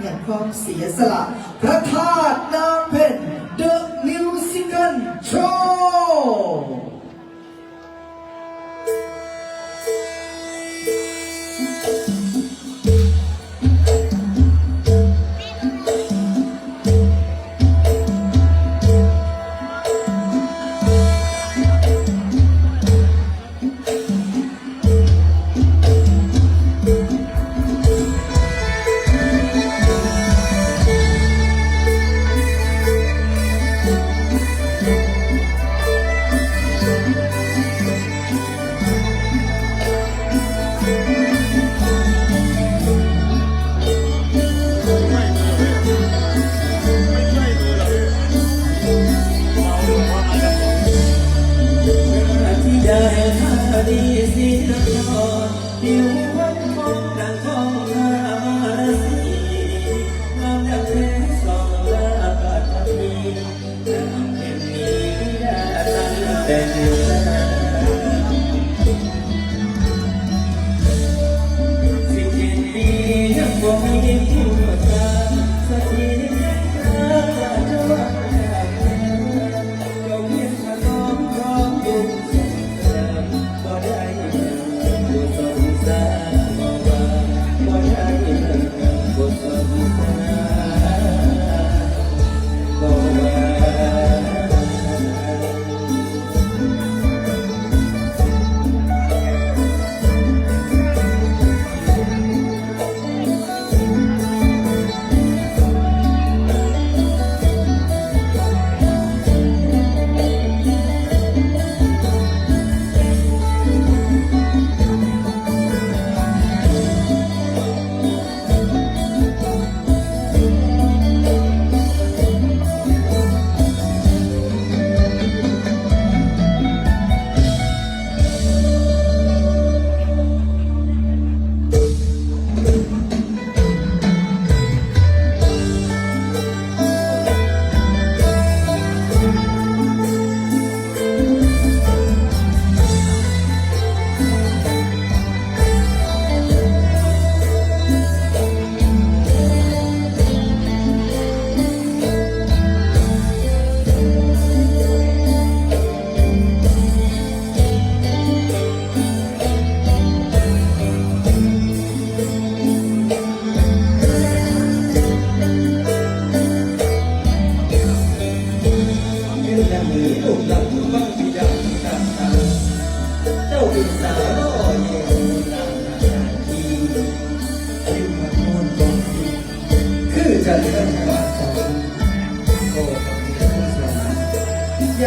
แห่งความเสียสละ พระธาตุน้ำเพชร The Musical Show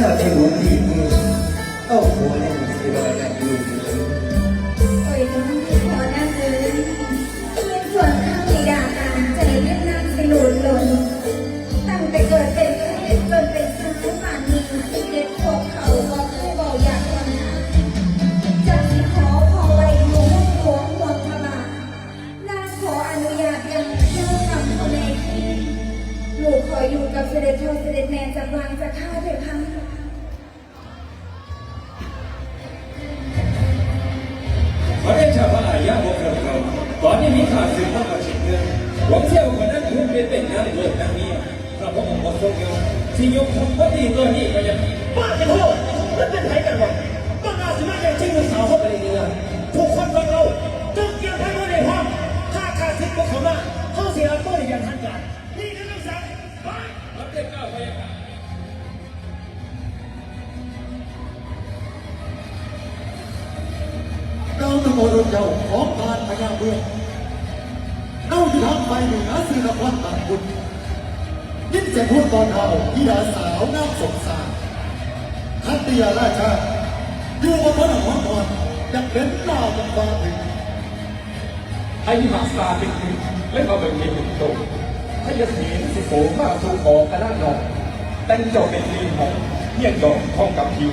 อย่าไปหวนดีมือเอ เป็นน้ำเลิศน้ำนี้พระพุทธองค์ทรงยกที่ยกทงพระดีตัวนี้ไปยังบ้าจะโทษมันเป็นไผกันวะต้องอาสิมาอย่างจริงสาวเขาไปเรือทุกคนฟังเราจงเกี่ยวทั้งหมดในห้องถ้าข้าดทิ้งพวกเขามาเข้าเสียตัวในอย่างทันการนี่คือคำสั่งไปรับเด็กเก้าไปยังเราตะโกนเจ้าของการพญาเมืองเราที่ทางไปเหนือสื่อนครต่างคุณ ยิ่งจะพูดตอนเฮาที่ดาสาวน้ำสงสารทัตยาราชาอยู่บนพระนครก่อนจะเป็นหน้าเป็นฟ้าถึงให้หักษาเป็นคือและเอาเป็นเงินเป็นโตให้ยศีลสิโสมาสู่ขอกระด้างนองแต่งเจ้าเป็นลีนหงเฮียนดอกทองกับผิว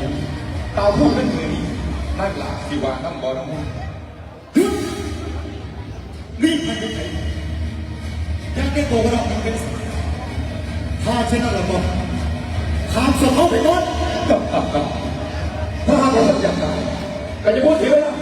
ตาวพูดเป็นมือนี้นั่นหลาสิวาน้ำบ่อน้ำมันรีบไปดูไหนยังได้ตัวเราเป็นสาย ถ้าเช่นนั้นแล้วก็ข้ามส่งเขาไปก่อนกับกับกับถ้าหากเราอยากตายก็จะพูดเสียเวลา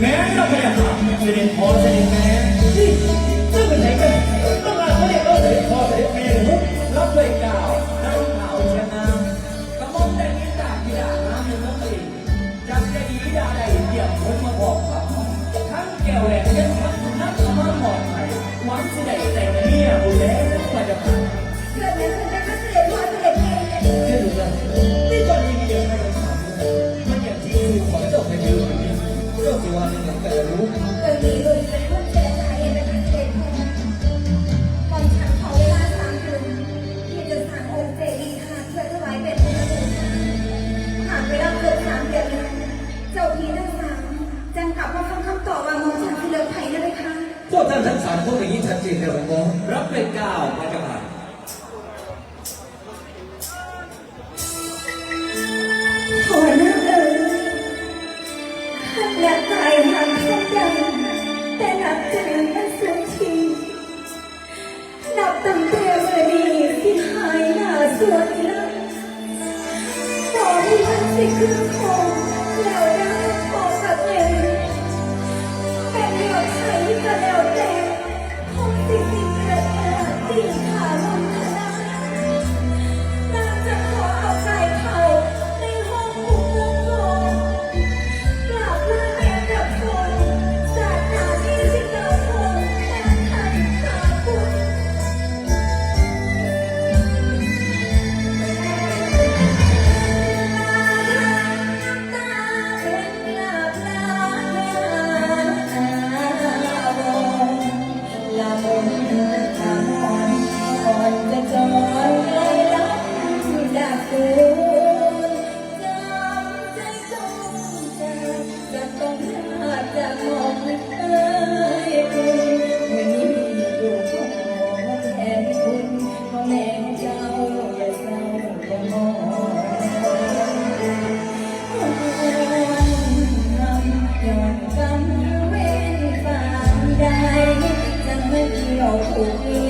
แม้เราเป็นอย่างไรจะได้พอจะได้แม้ พวกท่านทั้งสามคนอย่างนี้ชัดเจนแล้วผมรับเป็นเก้า องค์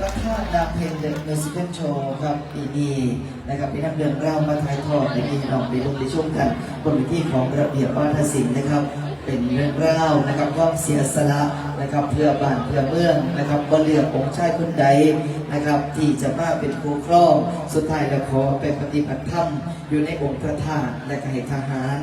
พระธาตุนาเพลเดอะมิวสิคลโชว์ครับปีนี้นะครับเป็นนักเรื่องเล่ามาถ่ายทอดในพี่น้องไปลงไปชมกันบนเวทีของระเบียบวัฒนศิลป์นะครับ เป็นเรื่องเล่านะครับความเสียสละนะครับเพื่อบ้านเพื่อเมืองนะครับบ่เลือกองค์ชายคนใดนะครับ ที่จะมาเป็นครูครองสุดท้ายแล้วขอไปปฏิบัติธรรมอยู่ในองค์พระธาตุและก็ให้ทหาร